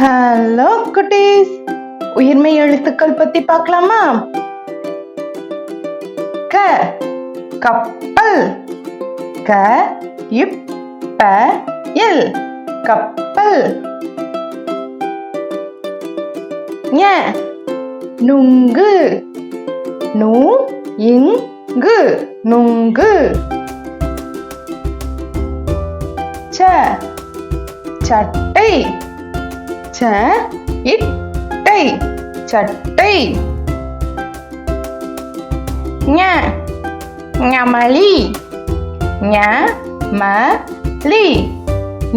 Hello குட்டீஸ். உயிர்மை எழுத்துக்கள் பத்தி பார்க்கலாமா? க கப்பல். க இப்ப எல் இல். கப்பல். ஞ நுங்கு. நு இங்கு. நுங்கு. ச சட்டை. ச இட்டை சட்டை. ஞ ஞமளி ஞ ம லி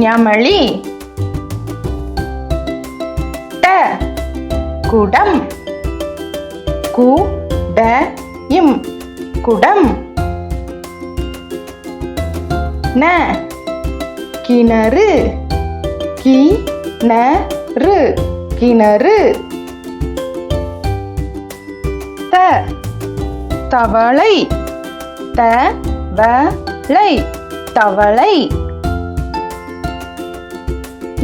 ஞமளி ட குடம். கு ட இம் குடம். ந கிணறு. கி ந ரு கிணறு. த தவளை. த வ லை தவளை.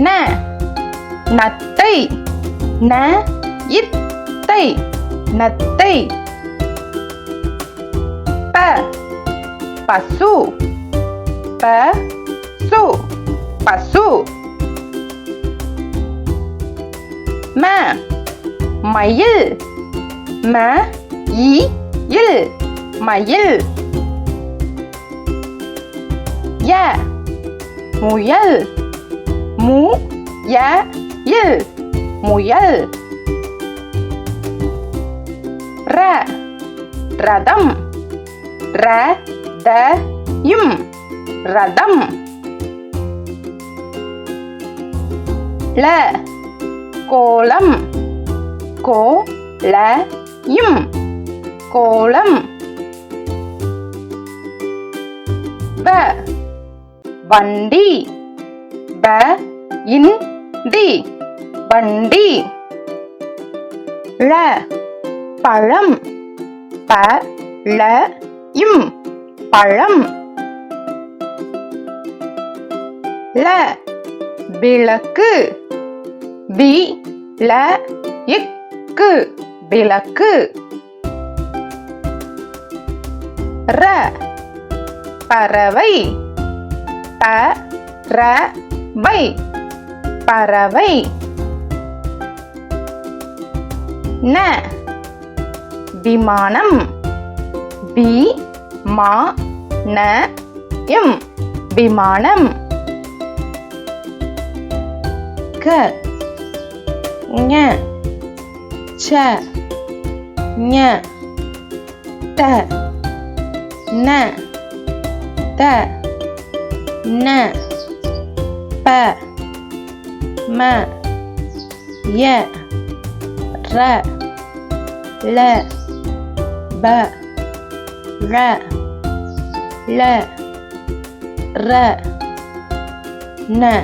ந நத்தை. ந இத்தை. நத்தை. ப பசு. ப சு பசு. ம மயில் ம இ இல் மயில். ய முயல் மு ய இல் முயல். ர ரதம் ர த இம் ரதம். ல கோலம் கோ ல இம். கோலம் வ. வண்டி ப இன். டி. வண்டி ழ. பழம் ப. ள இம். பழம் ல. விளக்கு வி ல இக்கு விளக்கு. ர பறவை. ப ர வை பறவை. ந விமானம். பி மா ந எம் விமானம். க ஞ ச ஞ ட ந த ந ப ம ய ர ல ப ர ல ர ந